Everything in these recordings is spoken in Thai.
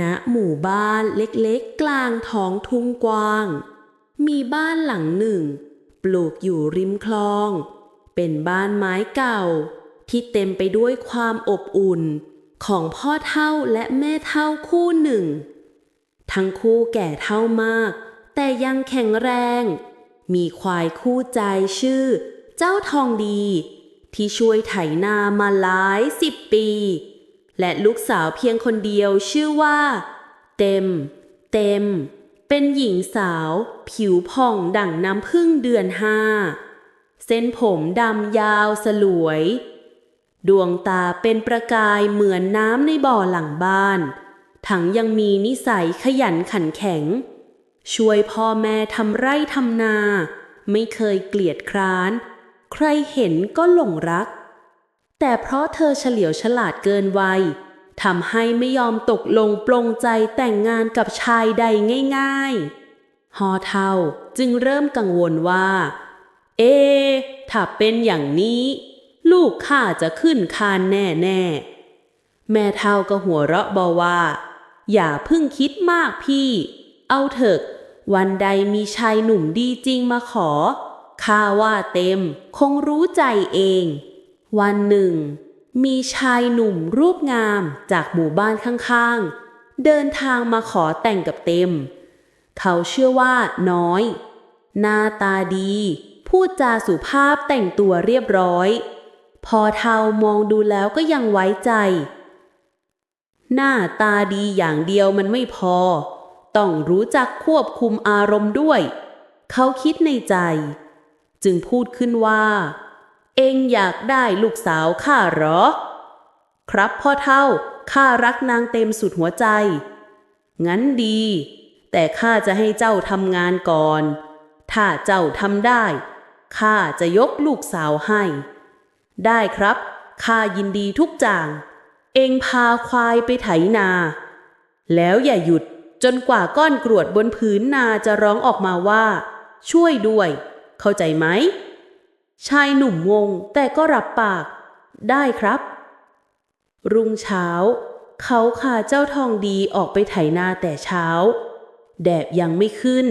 ณหมู่บ้านเล็กๆกลางท้องทุ่งกว้าง มีบ้านหลังหนึ่ง ปลูกอยู่ริมคลอง เป็นบ้านไม้เก่า ที่เต็มไปด้วยความอบอุ่น ของพ่อเท่าและแม่เท่าคู่หนึ่ง ทั้งคู่แก่เท่ามาก แต่ยังแข็งแรง มีควายคู่ใจชื่อ เจ้าทองดี ที่ช่วยไถนามาหลายสิบปี และลูกสาวเพียงคนเดียวชื่อว่า เต็ม เต็ม เป็นหญิงสาว ผิวผ่องดั่งน้ำพึ่งเดือนห้า เส้นผมดำยาวสลวย ดวงตาเป็นประกายเหมือนน้ำในบ่อหลังบ้าน ทั้งยังมีนิสัยขยันขันแข็ง ช่วยพ่อแม่ทำไร่ทำนา ไม่เคยเกลียดคร้าน ใครเห็นก็หลงรัก แต่เพราะเธอเฉลียวฉลาดเกินวัยทำให้ไม่ยอมตกลงปลงใจแต่งงานกับชายใดง่ายๆ ฮอเทาจึงเริ่มกังวลว่า เอ๊ถ้าเป็นอย่างนี้ ลูกข้าจะขึ้นคานแน่ๆแม่เทาก็หัวเราะบอว่า อย่าเพิ่งคิดมากพี่ เอาเถอะ วันใดมีชายหนุ่มดีจริงมาขอข้าว่าเต็ม คงรู้ใจเอง วันหนึ่ง มีชายหนุ่มรูปงามจากหมู่บ้านข้างๆ เดินทางมาขอแต่งกับเต็ม เขาเชื่อว่าน้อย หน้าตาดี พูดจาสุภาพแต่งตัวเรียบร้อย พอเทามองดูแล้วก็ยังไว้ใจ หน้าตาดีอย่างเดียวมันไม่พอ ต้องรู้จักควบคุมอารมณ์ด้วย เขาคิดในใจ จึงพูดขึ้นว่า เองอยากได้ลูกสาวข้าหรอ ครับพ่อเท่าข้ารักนางเต็มสุดหัวใจ งั้นดี แต่ข้าจะให้เจ้าทำงานก่อน ถ้าเจ้าทำได้ข้าจะยกลูกสาวให้ ได้ครับข้ายินดีทุกจาง เองพาควายไปไถนา แล้วอย่าหยุดจนกว่าก้อนกรวดบนพื้นนาจะร้องออกมาว่า ช่วยด้วย เข้าใจไหม ชายหนุ่มงงแต่ก็รับปาก ได้ครับ รุ่งเช้า เขาพาเจ้าทองดีออกไปไถนาแต่เช้า แดดยังไม่ขึ้น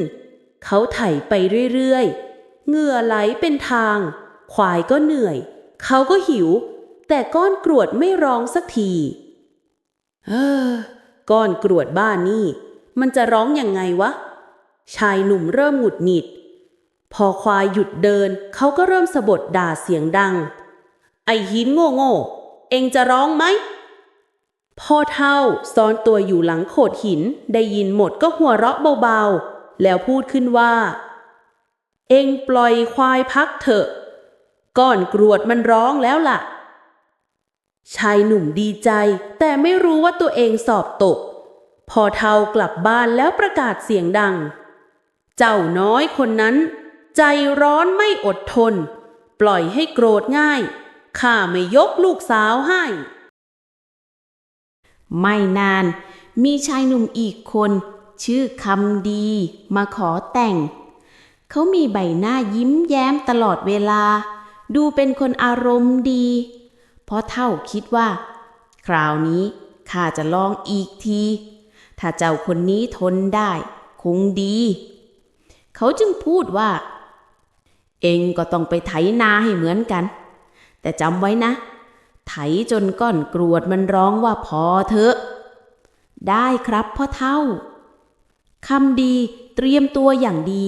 เขาไถไปเรื่อยๆ เหงื่อไหลเป็นทาง ควายก็เหนื่อย เขาก็หิว แต่ก้อนกรวดไม่ร้องสักทีเออก้อนกรวดบ้านนี่ มันจะร้องยังไงวะ ชายหนุ่มเริ่มหงุดหงิด พอควายหยุดเดิน เขาก็เริ่มสะบดด่าเสียงดัง ไอหินโง่โง่เองจะร้องไหม พ่อเท่าซ่อนตัวอยู่หลังโขดหินได้ยินหมดก็หัวเราะเบาๆ แล้วพูดขึ้นว่า เองปล่อยควายพักเถอะ ก้อนกรวดมันร้องแล้วล่ะ ชายหนุ่มดีใจ แต่ไม่รู้ว่าตัวเองสอบตก พอเท่ากลับบ้านแล้วประกาศเสียงดัง เจ้าน้อยคนนั้น ใจร้อนไม่อดทน ปล่อยให้โกรธง่าย ข้าไม่ยกลูกสาวให้ ไม่นาน มีชายหนุ่มอีกคน ชื่อคำดี มาขอแต่ง เขามีใบหน้ายิ้มแย้มตลอดเวลา ดูเป็นคนอารมณ์ดี เพราะเท่าคิดว่า คราวนี้ข้าจะลองอีกที ถ้าเจ้าคนนี้ทนได้ คงดี เขาจึงพูดว่า เองก็ต้องไปไถนาให้เหมือนกัน แต่จำไว้นะ ไถจนก้อนกรวดมันร้องว่าพอเถอะ ได้ครับพ่อเท่าคำดีเตรียมตัวอย่างดี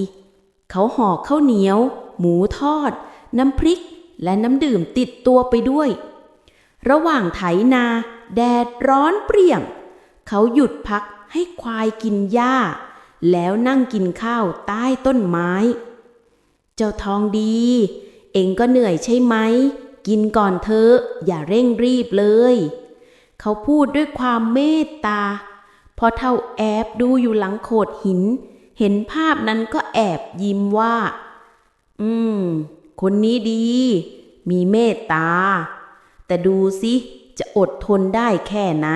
เขาห่อข้าวเหนียว หมูทอด น้ำพริกและน้ำดื่มติดตัวไปด้วย ระหว่างไถนา แดดร้อนเปรี่ยง เขาหยุดพักให้ควายกินหญ้า แล้วนั่งกินข้าวใต้ต้นไม้ เจ้าทองดี เองก็เหนื่อยใช่ไหม กินก่อนเถอะ อย่าเร่งรีบเลย เขาพูดด้วยความเมตตา พอเท่าแอบดูอยู่หลังโขดหิน เห็นภาพนั้นก็แอบยิ้มว่า อืม คนนี้ดี มีเมตตา แต่ดูสิจะอดทนได้แค่ไหน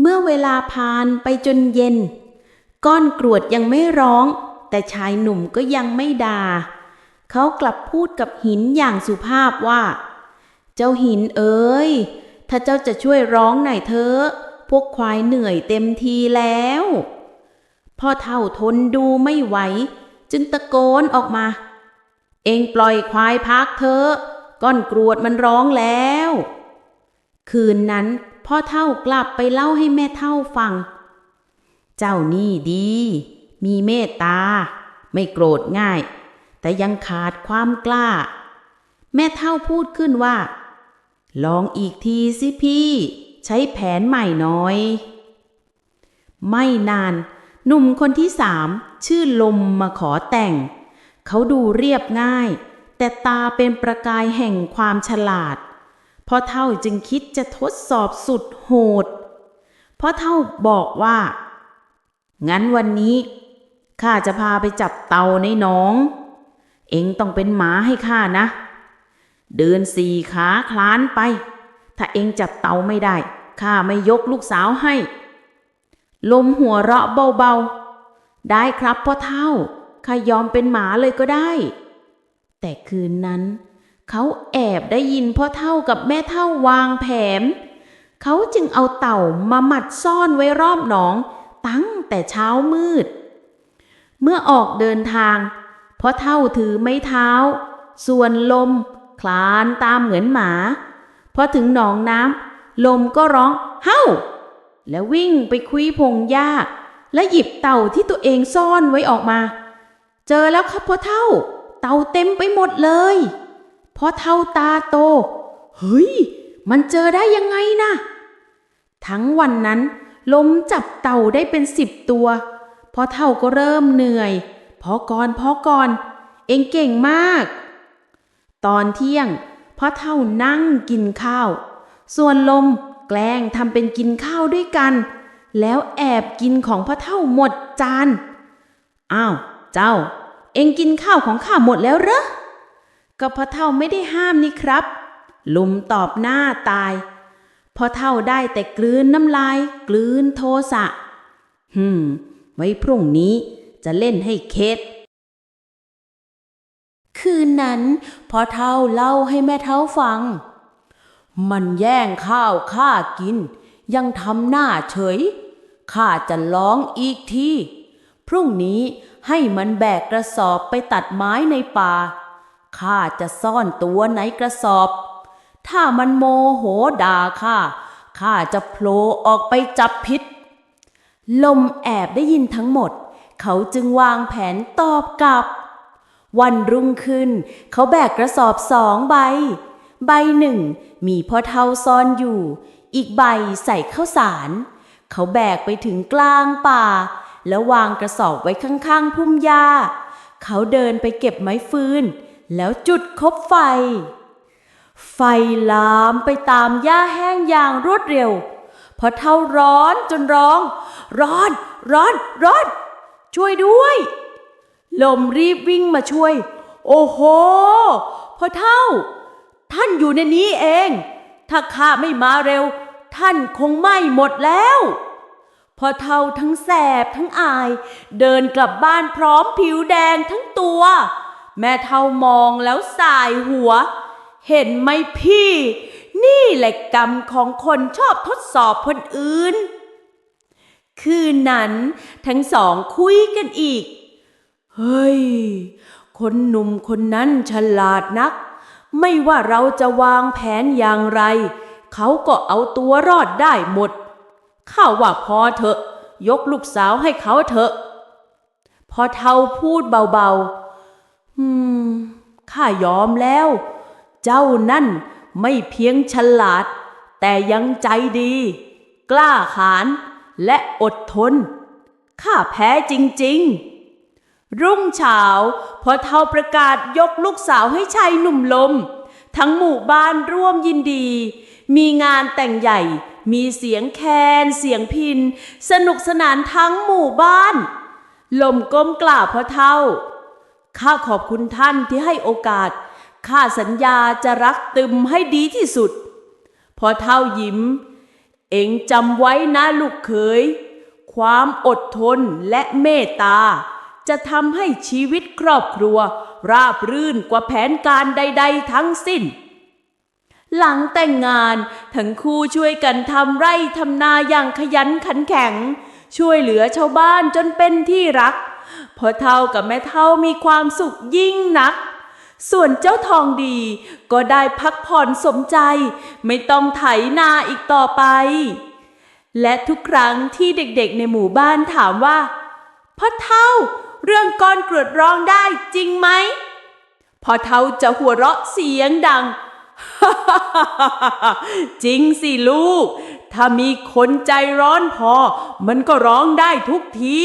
เมื่อเวลาผ่านไปจนเย็น ก้อนกรวดยังไม่ร้อง แต่ชายหนุ่มก็ยังไม่ด่าเขากลับพูดกับหินอย่างสุภาพว่า เจ้าหินเอ๋ยถ้าเจ้าจะช่วยร้องหน่อยเถอะพวกควายเหนื่อยเต็มทีแล้ว พ่อเท่าทนดูไม่ไหว จึงตะโกนออกมา เองปล่อยควายพักเถอะก้อนกรวดมันร้องแล้ว คืนนั้นพ่อเท่ากลับไปเล่าให้แม่เท่าฟัง เจ้านี่ดี มีเมตตา ไม่โกรธง่าย แต่ยังขาดความกล้า แม่เท่าพูดขึ้นว่า ลองอีกทีสิพี่ ใช้แผนใหม่น่อย ไม่นาน หนุ่มคนที่สามชื่อลมมาขอแต่ง เขาดูเรียบง่าย แต่ตาเป็นประกายแห่งความฉลาดพ่อเท่าจึงคิดจะทดสอบสุดโหดพ่อเท่าบอกว่า งั้นวันนี้ ข้าจะพาไปจับเต่าในหนอง เองต้องเป็นหมาให้ข้านะ เดินสี่ขาคลานไป ถ้าเองจับเต่าไม่ได้ข้าไม่ยกลูกสาวให้ ลมหัวเราะเบาๆ ได้ครับพ่อเท่าข้ายอมเป็นหมาเลยก็ได้ แต่คืนนั้น เขาแอบได้ยินพ่อเท่ากับแม่เท่าวางแผนเขาจึงเอาเต่ามาหมัดซ่อนไว้รอบหนอง ตั้งแต่เช้ามืด เมื่อออกเดินทางพ่อเท่าถือไม้เท้า ส่วนลม คลานตามเหมือนหมาพอถึงหนองน้ำลมก็ร้องเฮ้าแล้ววิ่งไปคุยพงหญ้า และหยิบเต่าที่ตัวเองซ่อนไว้ออกมา เจอแล้วครับพ่อเท่า เต่าเต็มไปหมดเลยพ่อเท่าตาโต เฮ้ย มันเจอได้ยังไงนะทั้งวันนั้น ลมจับเต่าได้เป็นสิบตัว พอเท่าก็เริ่มเหนื่อย พอก่อนพอก่อน เองเก่งมาก ตอนเที่ยงพอเท่านั่งกินข้าว ส่วนลมแกล้งทำเป็นกินข้าวด้วยกัน แล้วแอบกินของพ่อเท่าหมดจาน อ้าว เจ้า เองกินข้าวของข้าหมดแล้วเหรอ ก็พ่อเท่าไม่ได้ห้ามนี่ครับ ลุมตอบหน้าตายพ่อเท่าได้แต่กลืนน้ำลาย กลืนโทสะ หืม ไว้พรุ่งนี้จะเล่นให้เข็ดคืนนั้นพอเท่าเล่าให้แม่เท่าฟัง มันแย่งข้าวข้ากิน ยังทำหน้าเฉยข้าจะร้องอีกทีพรุ่งนี้ให้มันแบกกระสอบไปตัดไม้ในป่าข้าจะซ่อนตัวในกระสอบ ถ้ามันโมโหด่าข้าข้าจะโผล่ออกไปจับพิษ ลมแอบได้ยินทั้งหมด เขาจึงวางแผนตอบกลับ วันรุ่งขึ้น เขาแบกกระสอบสองใบ ใบหนึ่งมีพ่อเท่าซ่อนอยู่ อีกใบใส่ข้าวสาร เขาแบกไปถึงกลางป่า แล้ววางกระสอบไว้ข้างๆพุ่มหญ้า เขาเดินไปเก็บไม้ฟืน แล้วจุดคบไฟ ไฟลามไปตามหญ้าแห้งอย่างรวดเร็วพอเท่าร้อนจนร้อง ร้อน ร้อน ร้อน ช่วยด้วย ลมรีบวิ่งมาช่วย โอ้โหพ่อเท่า ท่านอยู่ในนี้เอง ถ้าข้าไม่มาเร็ว ท่านคงไหม้หมดแล้วพ่อเท่าทั้งแสบทั้งอาย เดินกลับบ้านพร้อมผิวแดงทั้งตัว แม่เท่ามองแล้วสายหัว เห็นไหมพี่ นี่แหละกรรมของคนชอบทดสอบคนอื่น คืนนั้นทั้งสองคุยกันอีก เฮ้ย คนหนุ่มคนนั้นฉลาดนัก ไม่ว่าเราจะวางแผนอย่างไร เขาก็เอาตัวรอดได้หมด ข้าว่าพอเถอะ ยกลูกสาวให้เขาเถอะ พอเทาพูดเบาๆ อืม ข้ายอมแล้ว เจ้านั่นไม่เพียงฉลาด แต่ยังใจดี กล้าหาญ และอดทน ข้าแพ้จริงๆ รุ่งเช้าพอเท่าประกาศยกลูกสาวให้ชายหนุ่มลม ทั้งหมู่บ้านร่วมยินดี มีงานแต่งใหญ่ มีเสียงแคน เสียงพิน สนุกสนานทั้งหมู่บ้าน ลมก้มกราบพ่อเท่า ข้าขอบคุณท่านที่ให้โอกาส ข้าสัญญาจะรักตึมให้ดีที่สุด พอเท่ายิ้ม เอ็งจำไว้นะลูกเขย ความอดทนและเมตตา จะทำให้ชีวิตครอบครัว ราบรื่นกว่าแผนการใด ๆ ทั้งสิ้น หลังแต่งงานทั้งคู่ช่วยกันทำไร่ทำนาอย่างขยันขันแข็ง ช่วยเหลือชาวบ้านจนเป็นที่รักพ่อเท่ากับแม่เท่ามีความสุขยิ่งนัก ส่วนเจ้าทองดีก็ได้พักผ่อนสมใจ ไม่ต้องไถนาอีกต่อไป และทุกครั้งที่เด็กๆในหมู่บ้านถามว่าพ่อเท่าเรื่องก้อนกรวดร้องได้จริงไหมพ่อเท่าจะหัวเราะเสียงดัง จริงสิลูก ถ้ามีคนใจร้อนพอ มันก็ร้องได้ทุกที